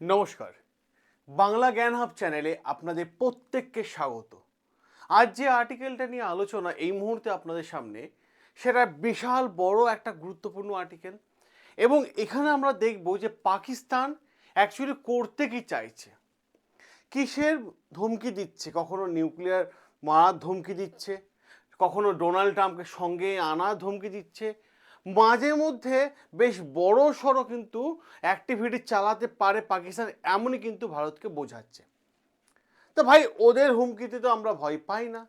নমস্কার। বাংলা জ্ঞান হাব চ্যানেলে আপনাদের প্রত্যেককে স্বাগত। আজ যে আর্টিকেলটা নিয়ে আলোচনা এই মুহূর্তে আপনাদের সামনে, সেটা বিশাল বড় একটা গুরুত্বপূর্ণ আর্টিকেল এবং এখানে আমরা দেখব যে পাকিস্তান অ্যাকচুয়ালি করতে কি চাইছে। কিসের ধমকি দিচ্ছে? কখনো নিউক্লিয়ার মারার ধমকি দিচ্ছে? কখনো ডোনাল্ড ট্রাম্পকে সঙ্গে আনার ধমকি দিচ্ছে? মাঝে মধ্যে বেশ বড় সড়ো কিন্তু অ্যাক্টিভিটি চালাতে পারে পাকিস্তান, এমনই কিন্তু ভারতকে বোঝাচ্ছে। তো ভাই, ওদের হুমকিতে তো আমরা ভয় পাই না।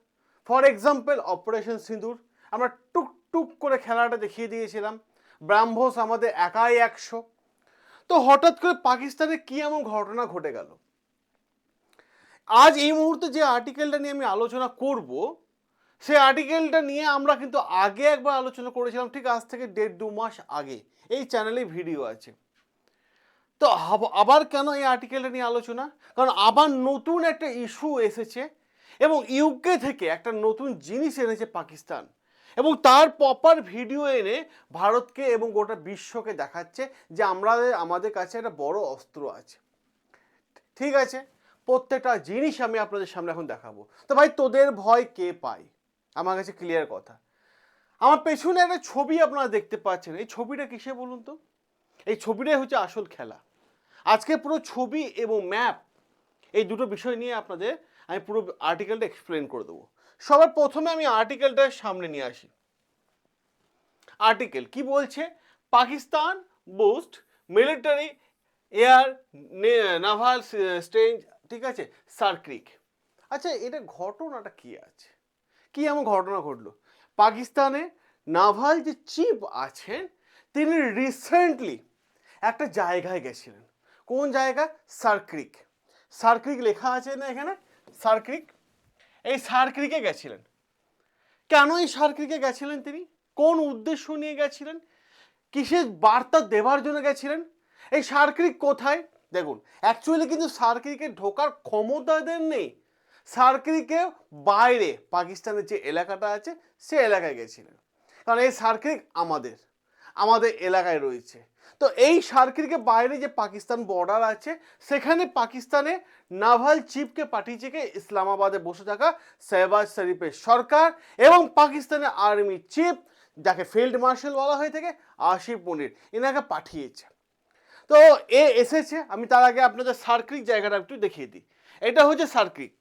ফর এক্সাম্পল অপারেশন সিঁদুর, আমরা টুক টুক করে খেলাটা দেখিয়ে দিয়েছিলাম। ব্রাহ্মস আমাদের একাই একশো। তো হঠাৎ করে পাকিস্তানে কি এমন ঘটনা ঘটে গেল? আজ এই মুহূর্তে যে আর্টিকেলটা নিয়ে আমি আলোচনা করব সেই আর্টিকেলটা নিয়ে আমরা কিন্তু আগে একবার আলোচনা করেছিলাম ঠিক আজ থেকে দেড় দু মাস আগে। এই চ্যানেলে ভিডিও আছে। তো আবার কেন এই আর্টিকেলটা নিয়ে আলোচনা? কারণ আবার নতুন একটা ইস্যু এসেছে এবং ইউকে থেকে একটা নতুন জিনিস এনেছে পাকিস্তান। এবং তার প্রপার ভিডিও এনে ভারতকে এবং গোটা বিশ্বকে দেখাচ্ছে যে আমরা, আমাদের কাছে একটা বড় অস্ত্র আছে। ঠিক আছে? প্রত্যেকটা জিনিস আমি আপনাদের সামনে এখন দেখাবো। তো ভাই, তোদের ভয় কে পায়? আমার কাছে ক্লিয়ার কথা। আমার পেছনে একটা ছবি আপনারা দেখতে পাচ্ছেন। এই ছবিটা কিসে বলুন তো? এই ছবিটাই হচ্ছে আসল খেলা। আজকে পুরো ছবি এবং ম্যাপ এই দুটো বিষয় নিয়ে আপনাদের আমি পুরো আর্টিকেলটা এক্সপ্লেন করে দেবো। সবার প্রথমে আমি আর্টিকেলটা সামনে নিয়ে আসি। আর্টিকেল কি বলছে? Pakistan boast military air naval strength ঠিক আছে? সার্ক্রিক আচ্ছা এটা ঘটনাটা কি আছে? কি এমন ঘটনা ঘটলো? পাকিস্তানে নাভাল যে চিফ আছেন, তিনি রিসেন্টলি একটা জায়গায় গেছিলেন। কোন জায়গা? সার্ক্রিক। সার্ক্রিক লেখা আছে না এখানে? সার্ক্রিক? এই সার্ক্রিকে গেছিলেন। কেন এই সার্ক্রিকে গেছিলেন তিনি? কোন উদ্দেশ্য নিয়ে গেছিলেন? কিসের বার্তা দেওয়ার জন্য গেছিলেন? এই সার্ক্রিক কোথায়? দেখুন অ্যাকচুয়ালি কিন্তু সার্ক্রিকে ঢোকার ক্ষমতা এদের নেই সার্ক্রিকে বাইরে পাকিস্তানের যে এলাকাটা আছে, সে এলাকায় গেছিলেন। কারণ এই সার্ক্রিক আমাদের আমাদের এলাকায় রয়েছে। তো এই সার্ক্রিকে বাইরে যে পাকিস্তান বর্ডার আছে, সেখানে পাকিস্তানে নাভাল চিফকে পাঠিয়েছে কে? ইসলামাবাদে বসে থাকা শেহবাজ শরীফের সরকার এবং পাকিস্তানের আর্মি চিফ যাকে ফিল্ড মার্শাল বলা হয়ে থাকে আশিফ মনির। এনাকে পাঠিয়েছে। তো এ এসেছে। আমি তার আগে আপনাদের সার্ক্রিক জায়গাটা একটু দেখিয়ে দিই। এটা হচ্ছে সার্ক্রিক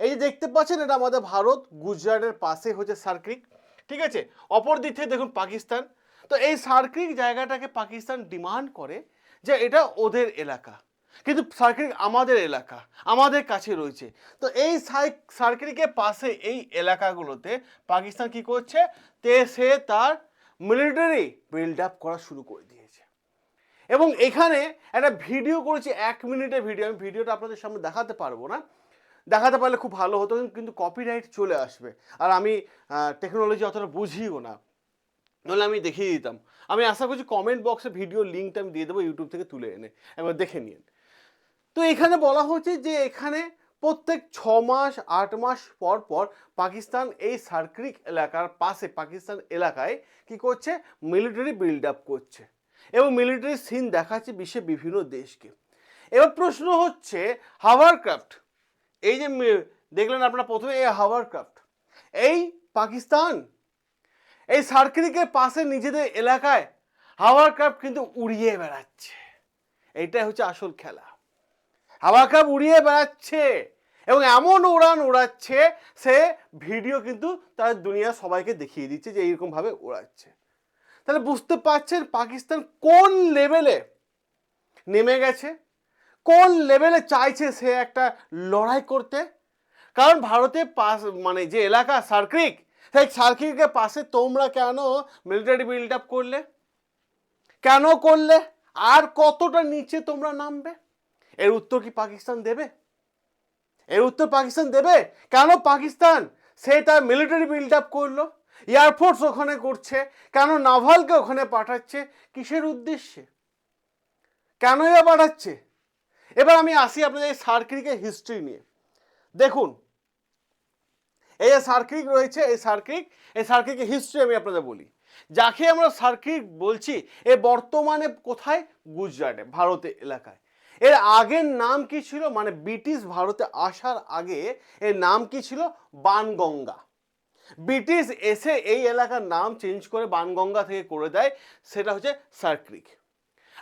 এই যে দেখতে পাচ্ছেন, এটা আমাদের ভারত, গুজরাটের পাশে হচ্ছে সার্ক্রিক ঠিক আছে? অপর দিক থেকে দেখুন পাকিস্তান। তো এই সার্ক্রিক জায়গাটাকে পাকিস্তান ডিমান্ড করে যে এটা ওদের এলাকা। কিন্তু সার্ক্রিক আমাদের এলাকা, আমাদের কাছে রয়েছে। তো এই সার্ক্রিকের পাশে এই এলাকাগুলোতে পাকিস্তান কি করছে? তে সে তার মিলিটারি বিল্ড আপ করা শুরু করে দিয়েছে। এবং এখানে একটা ভিডিও করেছি, এক মিনিটের ভিডিও আমি ভিডিওটা আপনাদের সামনে দেখাতে পারব না। দেখাতে পারলে খুব ভালো হতো, কিন্তু কপিরাইট চলে আসবে। আর আমি টেকনোলজি অতটা বুঝিও না। নাহলে আমি দেখিয়ে দিতাম। আমি আশা করছি কমেন্ট বক্সে ভিডিও লিঙ্কটা আমি দিয়ে দেবো ইউটিউব থেকে তুলে এনে। একবার দেখে নিন তো এখানে বলা হচ্ছে যে এখানে প্রত্যেক ছ মাস, আট মাস পর পর পাকিস্তান এই সার্ক্রিক এলাকার পাশে, পাকিস্তান এলাকায় কি করছে? মিলিটারি বিল্ড আপ করছে। এবং মিলিটারি সিন দেখাচ্ছে বিশ্বের বিভিন্ন দেশকে। এবার প্রশ্ন হচ্ছে হাওয়ার ক্রাফট এই যে দেখলেন আপনারা প্রথমে এই হাওয়ার ক্রাফট। এই পাকিস্তান, এই সার্কিটের পাশে নিজেদের এলাকায় হাওয়ার ক্রাফট কিন্তু উড়িয়ে বেড়াচ্ছে। এইটাই হচ্ছে আসল খেলা। হাওয়া ক্রাফট উড়িয়ে বেড়াচ্ছে এবং এমন উড়ান উড়াচ্ছে, সে ভিডিও কিন্তু তার দুনিয়া সবাইকে দেখিয়ে দিচ্ছে যে এইরকমভাবে উড়াচ্ছে। তাহলে বুঝতে পারছেন পাকিস্তান কোন লেভেলে নেমে গেছে? কোন লেভেলে চাইছে সে একটা লড়াই করতে? কারণ ভারতে পাশ মানে যে এলাকা সার্ক্রিক সেই সার্ক্রিকের পাশে তোমরা কেন মিলিটারি বিল্ড আপ করলে? কেন করলে? আর কতটা নিচে তোমরা নামবে? এর উত্তর কি পাকিস্তান দেবে? এর উত্তর পাকিস্তান দেবে? কেন পাকিস্তান সে তার মিলিটারি বিল্ড আপ করল? এয়ারফোর্স ওখানে করছে। কেন নাভালকে ওখানে পাঠাচ্ছে? কিসের উদ্দেশ্যে? কেন এরা পাঠাচ্ছে? এবার আমি আসি আপনাদের এই সার্কিটের হিস্ট্রি নিয়ে। দেখুন, এই যে সার্কিট রয়েছে, এই সার্কিট এই সার্কিটের হিস্ট্রি আমি আপনাদের বলি। যাকে আমরা সার্কিট বলছি, এ বর্তমানে কোথায়? গুজরাটে, ভারতের এলাকায়। এর আগের নাম কি ছিল? মানে ব্রিটিশ ভারতে আসার আগে এর নাম কি ছিল? বানগঙ্গা ব্রিটিশ এসে এই এলাকার নাম চেঞ্জ করে বানগঙ্গা থেকে করে দেয়, সেটা হচ্ছে সার্ক্রিক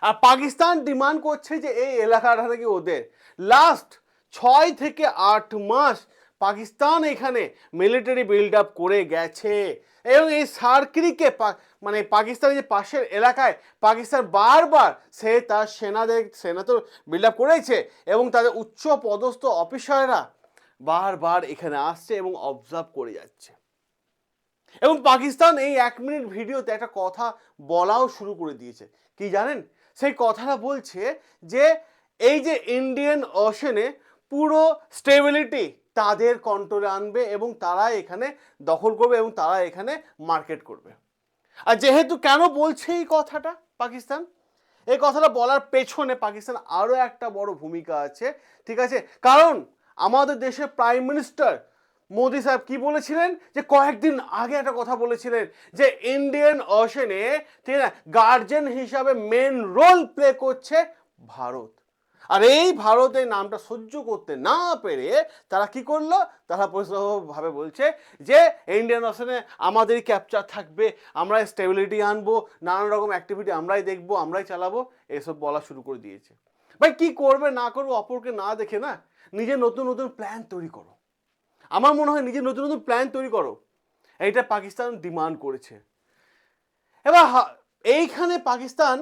আর পাকিস্তান ডিমান্ড করছে যে এই এলাকাটা নাকি ওদের। লাস্ট ছয় থেকে আট মাস পাকিস্তান এখানে মিলিটারি বিল্ড আপ করে গেছে। এবং এই সার্ক্রিকে মানে পাকিস্তানের যে পাশের এলাকায় পাকিস্তান বারবার সে তার সেনাদের, সেনা তো বিল্ড আপ করেছে এবং তাদের উচ্চ পদস্থ অফিসাররা বারবার এখানে আসছে এবং অবজার্ভ করে যাচ্ছে। এবং পাকিস্তান এই এক মিনিট ভিডিওতে একটা কথা বলাও শুরু করে দিয়েছে। কি জানেন? সেই কথাটা বলছে যে এই যে ইন্ডিয়ান ওশনে পুরো স্টেবিলিটি তাদের কন্ট্রোলে আনবে এবং তারা এখানে দখল করবে এবং তারা এখানে মার্কেট করবে। আর যেহেতু কেন বলছে এই কথাটা পাকিস্তান? এই কথাটা বলার পেছনে পাকিস্তান আরও একটা বড় ভূমিকা আছে, ঠিক আছে? কারণ আমাদের দেশের প্রাইম মিনিস্টার মোদি সাহেব কি বলেছিলেন? যে কয়েকদিন আগে একটা কথা বলেছিলেন, যে ইন্ডিয়ান ওশনে ঠিক আছে গার্জেন হিসাবে মেন রোল প্লে করছে ভারত। আর এই ভারতের নামটা সহ্য করতে না পেরে তারা কি করল? তারা পরিষ্কারভাবে বলছে যে ইন্ডিয়ান ওশনে আমাদেরই ক্যাপচার থাকবে, আমরা স্টেবিলিটি আনব, নানান রকম অ্যাক্টিভিটি আমরাই দেখব, আমরাই চালাবো, এসব বলা শুরু করে দিয়েছে। ভাই, কি করবে, না করবে, অপরকে না দেখে না নিজে নতুন নতুন প্ল্যান তৈরি করো। আমার মনে হয় নিজের নতুন নতুন প্ল্যান তৈরি করো। এইটা পাকিস্তান ডিমান্ড করেছে। এবার এইখানে পাকিস্তান,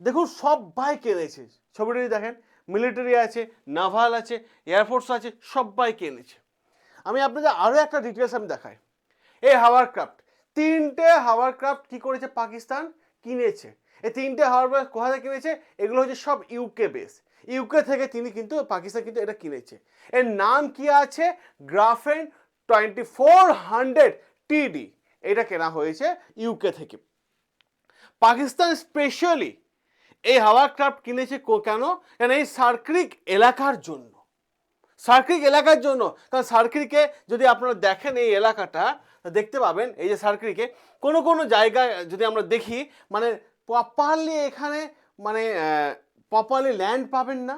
দেখুন সবাই কেনেছে। ছবিটা দেখেন মিলিটারি আছে নাভাল আছে এয়ারফোর্স আছে সবাই কিনেছে। আমি আপনাদের আরও একটা ডিটেলস আমি দেখাই। এই হাওয়ার ক্রাফট তিনটে হাওয়ার ক্রাফট কী করেছে পাকিস্তান? কিনেছে। এই তিনটে হাওয়ার ক্রাফট কোথা থেকে কিনেছে? এগুলো হচ্ছে সব ইউকে বেস ইউকে থেকে তিনি কিন্তু পাকিস্তান কিন্তু এটা কিনেছে। এর নাম কি আছে? গ্রাফেন টোয়েন্টি ফোর হান্ড্রেড টিডি এটা কেনা হয়েছে ইউকে থেকে। পাকিস্তান স্পেশালি এই হাওয়া ক্রাফট কিনেছে কেন? কেন এই সার্ক্রিক এলাকার জন্য। সার্ক্রিক এলাকার জন্য। কারণ সার্ক্রিকে যদি আপনারা দেখেন এই এলাকাটা দেখতে পাবেন এই যে সার্ক্রিকে। কোনো কোনো জায়গায় যদি আমরা দেখি মানে প্রপারলি এখানে মানে প্রপারলি ল্যান্ড পাবেন না।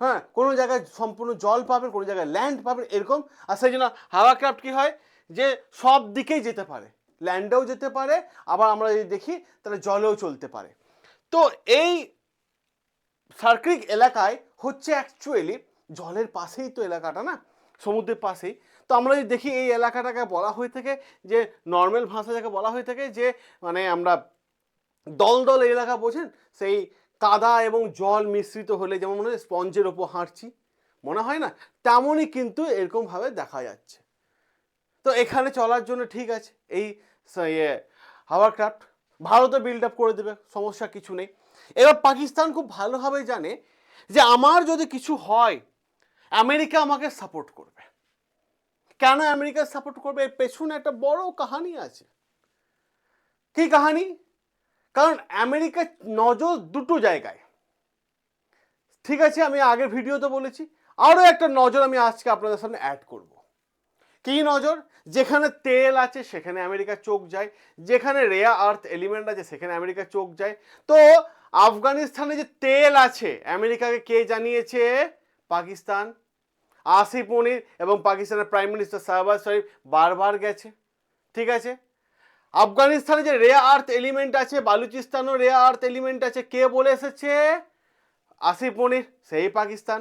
হ্যাঁ কোনো জায়গায় সম্পূর্ণ জল পাবেন, কোনো জায়গায় ল্যান্ড পাবেন, এরকম। আর সেই জন্য হাওয়া ক্রাফট কী হয়? যে সব দিকেই যেতে পারে। ল্যান্ডেও যেতে পারে, আবার আমরা যদি দেখি, তাহলে জলেও চলতে পারে। তো এই সার্ক্রিক এলাকায় হচ্ছে অ্যাকচুয়ালি জলের পাশেই তো এলাকাটা না? সমুদ্রের পাশেই। তো আমরা যদি দেখি, এই এলাকাটাকে বলা হয়ে থাকে যে নর্মাল ভাষা যাকে বলা হয়ে থাকে যে মানে আমরা দল দল এলাকা বোঝেন, সেই কাদা এবং জল মিশ্রিত হলে যেমন মনে হয় স্পঞ্জের ওপর হাঁটছি, মনে হয় না? তেমনই কিন্তু এরকমভাবে দেখা যাচ্ছে। তো এখানে চলার জন্য ঠিক আছে। এই ইয়ে হাওয়ার ক্রাফট ভারতে বিল্ড আপ করে দেবে, সমস্যা কিছু নেই। এবার পাকিস্তান খুব ভালোভাবে জানে যে আমার যদি কিছু হয়, আমেরিকা আমাকে সাপোর্ট করবে। কেন আমেরিকা সাপোর্ট করবে? এর পেছনে একটা বড় কাহানি আছে। কি কাহানি? কারণ আমেরিকার নজর দুটো জায়গায়। ঠিক আছে, আমি আগের ভিডিওতে বলেছি আরও একটা নজর আমি আজকে আপনাদের সামনে অ্যাড করব। কি নজর? যেখানে তেল আছে, সেখানে আমেরিকার চোখ যায়। যেখানে রেয়া আর্থ এলিমেন্ট আছে, সেখানে আমেরিকার চোখ যায়। তো আফগানিস্তানে যে তেল আছে, আমেরিকাকে কে জানিয়েছে? পাকিস্তান। আসিফ মনির এবং পাকিস্তানের প্রাইম মিনিস্টার শাহবাজ শরীফ বারবার গেছে। ঠিক আছে? আফগানিস্তানে যে রেয়া আর্থ এলিমেন্ট আছে, বালুচিস্তানও রেয়া আর্থ এলিমেন্ট আছে, কে বলে এসেছে? আসিফ মনির, সেই পাকিস্তান।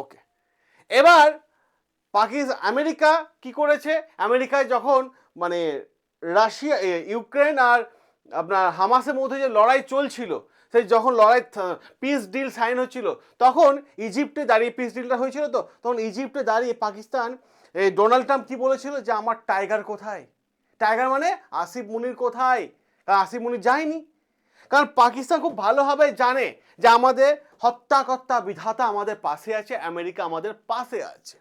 ওকে এবার পাকিস্তান আমেরিকা কি করেছে? আমেরিকায় যখন মানে রাশিয়া ইউক্রেন আর আপনার হামাসের মধ্যে যে লড়াই চলছিল, সেই যখন লড়াই পিস ডিল সাইন হচ্ছিল, তখন ইজিপ্টে দাঁড়িয়ে পিস ডিলটা হয়েছিল তো? তখন ইজিপ্টে দাঁড়িয়ে পাকিস্তান এই ডোনাল্ড ট্রাম্প কী বলেছিল? যে, আমার টাইগার কোথায়? টাইগার মানে আসিফ মুনির কোথায়? কারণ আসিফ মুনির যায়নি। কারণ পাকিস্তান খুব ভালোভাবে জানে যে আমাদের হত্যাকর্তা বিধাতা আমাদের পাশে আছে, আমেরিকা আমাদের পাশে আছে।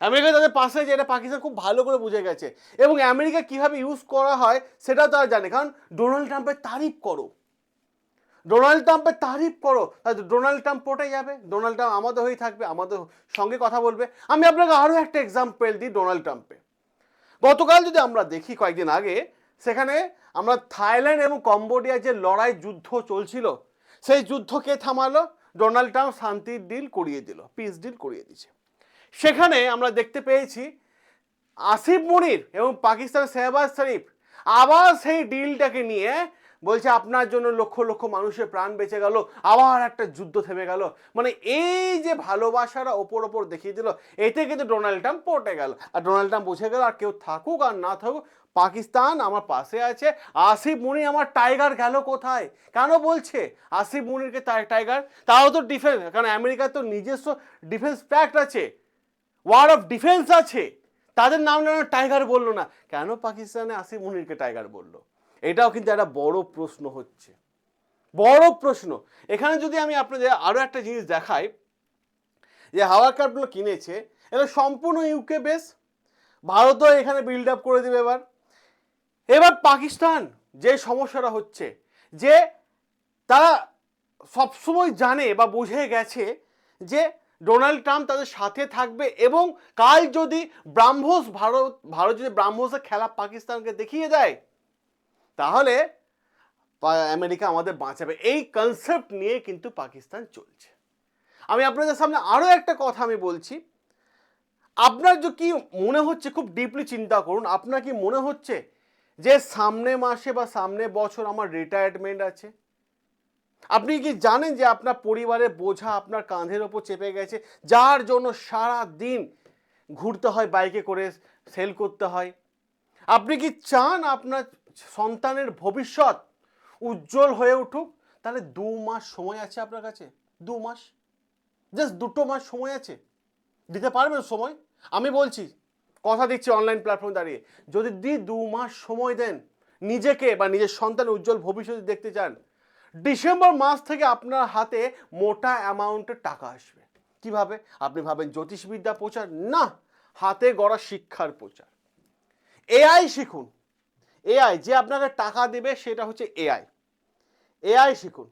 আমেরিকা তাদের পাশে আছে, এটা পাকিস্তান খুব ভালো করে বুঝে গেছে। এবং আমেরিকা কীভাবে ইউজ করা হয় সেটাও তারা জানে। কারণ ডোনাল্ড ট্রাম্পের তারিফ করো। ডোনাল্ড ট্রাম্পের তারিফ করো। ডোনাল্ড ট্রাম্প পটে যাবে। ডোনাল্ড ট্রাম্প আমাদের হয়েই থাকবে, আমাদের সঙ্গে কথা বলবে। আমি আপনাকে আরও একটা এক্সাম্পল দিই ডোনাল্ড ট্রাম্পে গতকাল যদি আমরা দেখি কয়েকদিন আগে, সেখানে আমরা থাইল্যান্ড এবং কম্বোডিয়ার যে লড়াই যুদ্ধ চলছিল, সেই যুদ্ধ কে থামালো? ডোনাল্ড ট্রাম্প শান্তির ডিল করিয়ে দিল পিস ডিল করিয়ে দিচ্ছে সেখানে আমরা দেখতে পেয়েছি, আসিফ মনির এবং পাকিস্তানের শেহবাজ শরীফ আবার সেই ডিলটাকে নিয়ে বলছে, আপনার জন্য লক্ষ লক্ষ মানুষের প্রাণ বেঁচে গেল, আবার একটা যুদ্ধ থেমে গেল। মানে এই যে ভালোবাসাটা ওপর ওপর দেখিয়ে দিল, এতে কিন্তু ডোনাল্ড ট্রাম্প পটে গেল। আর ডোনাল্ড ট্রাম্প বুঝে গেল, আর কেউ থাকুক আর না থাকুক, পাকিস্তান আমার পাশে আছে, আসিফ মুনি আমার টাইগার গেল কোথায়? কেন বলছে? আসিফ মুনিরকে টাই- টাইগার? তাও তো ডিফেন্স, কারণ আমেরিকার তো নিজস্ব ডিফেন্স প্যাক্ট আছে, ওয়ার অফ ডিফেন্স আছে। তাদের নাম টাইগার বলল না। কেন পাকিস্তানে আসিফ মুনিরকে টাইগার বলল? এটাও কিন্তু একটা বড় প্রশ্ন হচ্ছে। বড় প্রশ্ন। এখানে যদি আমি আপনাদের আরও একটা জিনিস দেখাই, যে হাওয়ার কাপগুলো কিনেছে, এটা সম্পূর্ণ ইউকে বেস ভারতও এখানে বিল্ড আপ করে দেবে এবার। এবার পাকিস্তান যে সমস্যাটা হচ্ছে, যে তারা সবসময় জানে বা বুঝে গেছে যে ডোনাল্ড ট্রাম্প তাদের সাথে থাকবে এবং কাল যদি ব্রাহ্মস ভারত ভারত যদি ব্রাহ্মসের খেলা পাকিস্তানকে দেখিয়ে দেয় তাহলে আমেরিকা আমাদের বাঁচাবে। এই কনসেপ্ট নিয়ে কিন্তু পাকিস্তান চলছে। আমি আপনাদের সামনে আরও একটা কথা আমি বলছি। আপনার যে কি মনে হচ্ছে, খুব ডিপলি চিন্তা করুন। আপনার কি মনে হচ্ছে যে সামনে মাসে বা সামনে বছর আমার রিটায়ারমেন্ট আছে? আপনি কি জানেন যে আপনার পরিবারের বোঝা আপনার কাঁধের ওপর চেপে গেছে? যার জন্য সারা দিন ঘুরতে হয় বাইকে করে সেল করতে হয়। আপনি কি চান আপনার সন্তানের ভবিষ্যৎ উজ্জ্বল হয়ে উঠুক, তাহলে দু মাস সময় আছে আপনার কাছে? দু মাস? জাস্ট দুটো মাস সময় আছে। দিতে পারবেন সময়? আমি বলছি, কথা দিচ্ছি অনলাইন প্ল্যাটফর্ম দাঁড়িয়ে। যদি দি দু মাস সময় দেন, নিজেকে বা নিজের সন্তানের উজ্জ্বল ভবিষ্যৎ দেখতে চান, ডিসেম্বর মাস থেকে আপনার হাতে মোটা অ্যামাউন্টের টাকা আসবে। কীভাবে? আপনি ভাবেন জ্যোতিষবিদ্যা প্রচার? না, হাতে গড়া শিক্ষার প্রচার। এআই শিখুন। এআই যে আপনাকে টাকা দেবে সেটা হচ্ছে এআই এআই শিখুন।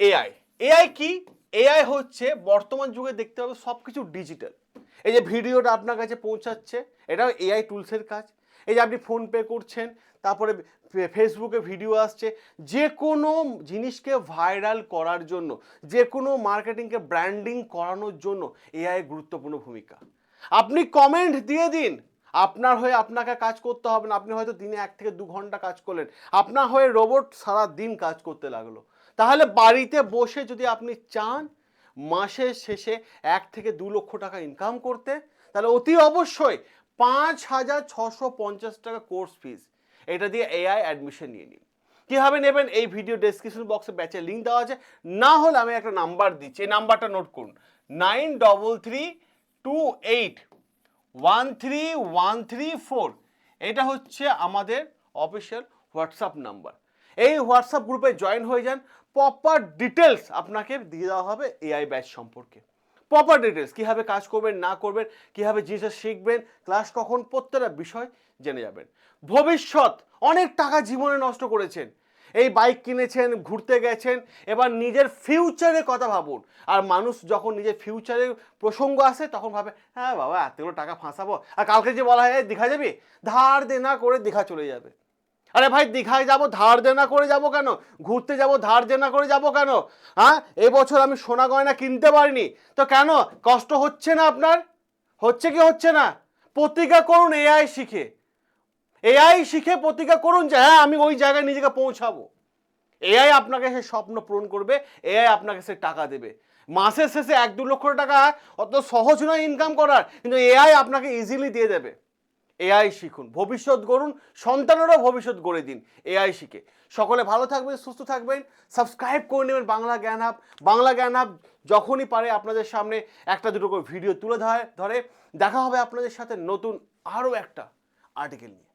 এআই এআই কি? এআই হচ্ছে বর্তমান যুগে দেখতে হবে সব কিছু ডিজিটাল। এই যে ভিডিওটা আপনার কাছে পৌঁছাচ্ছে, এটাও এআই টুলসের কাজ। এই যে আপনি ফোনপে করছেন, তারপরে ফেসবুকে ভিডিও আসছে যে কোনো জিনিসকে ভাইরাল করার জন্য যে কোনো মার্কেটিংকে ব্র্যান্ডিং করানোর জন্য এআই গুরুত্বপূর্ণ ভূমিকা। আপনি কমেন্ট দিয়ে দিন আপনার হয়ে আপনাকে কাজ করতে হবে না। আপনি হয়তো দিনে এক থেকে দু ঘণ্টা কাজ করলেন। আপনার হয়ে রোবট সারা দিন কাজ করতে লাগল। তাহলে বাড়িতে বসে যদি আপনি চান, মাসের শেষে এক থেকে দু লক্ষ টাকা ইনকাম করতে, তাহলে অতি অবশ্যই পাঁচ হাজার ছশো পঞ্চাশ টাকা কোর্স ফিস এটা দিয়ে এআই অ্যাডমিশন নিয়ে নিন। কীভাবে নেবেন? এই ভিডিও ডেসক্রিপশন বক্সে ব্যাচের লিঙ্ক দেওয়া আছে। না হলে আমি একটা নাম্বার দিচ্ছি। এই নাম্বারটা নোট করুন। Nine double three two eight one three one three four এটা হচ্ছে আমাদের অফিসিয়াল হোয়াটসঅ্যাপ নাম্বার এই হোয়াটসঅ্যাপ গ্রুপে জয়েন হয়ে যান। প্রপার ডিটেলস আপনাকে দিয়ে দেওয়া হবে এআই ব্যাচ সম্পর্কে। প্রপার ডিটেলস কীভাবে কাজ করবেন, না করবেন, কীভাবে জিনিসটা শিখবেন ক্লাস কখন, প্রত্যেকটা বিষয় জেনে যাবেন। ভবিষ্যৎ, অনেক টাকা জীবনে নষ্ট করেছেন। এই বাইক কিনেছেন, ঘুরতে গেছেন, এবার নিজের ফিউচারের কথা ভাবুন। আর মানুষ যখন নিজের ফিউচারের প্রসঙ্গ আসে, তখন ভাবে হ্যাঁ বাবা, এতগুলো টাকা ফাঁসাবো। আর কালকে যে বলা হয় দীঘা যাবি? ধার দেনা করে দীঘা চলে যাবে। আরে ভাই, দীঘায় যাব, ধার দেনা করে যাব কেন? ঘুরতে যাব, ধার দেনা করে যাব কেন? হ্যাঁ এবছর আমি সোনা গয়না কিনতে পারিনি। তো কেন? কষ্ট হচ্ছে না আপনার? হচ্ছে কি হচ্ছে না? প্রতিজ্ঞা করুন, এআই শিখে। এআই শিখে প্রতিজ্ঞা করুন যে হ্যাঁ আমি ওই জায়গায় নিজেকে পৌঁছাবো। এআই আপনাকে সে স্বপ্ন পূরণ করবে এআই আপনাকে সে টাকা দেবে। মাসের শেষে এক দু লক্ষ টাকা অত সহজ নয় ইনকাম করার, কিন্তু এআই আপনাকে ইজিলি দিয়ে দেবে। এআই শিখুন, ভবিষ্যৎ গড়ুন, সন্তানেরও ভবিষ্যৎ গড়ে দিন এআই শিখে। সকলে ভালো থাকবেন, সুস্থ থাকবেন সাবস্ক্রাইব করে নেবেন বাংলা জ্ঞান হাব। বাংলা জ্ঞান হাব যখনই পারে আপনাদের সামনে একটা দুটো করে ভিডিও তুলে ধরে ধরে। দেখা হবে আপনাদের সাথে নতুন আরও একটা আর্টিকেল নিয়ে।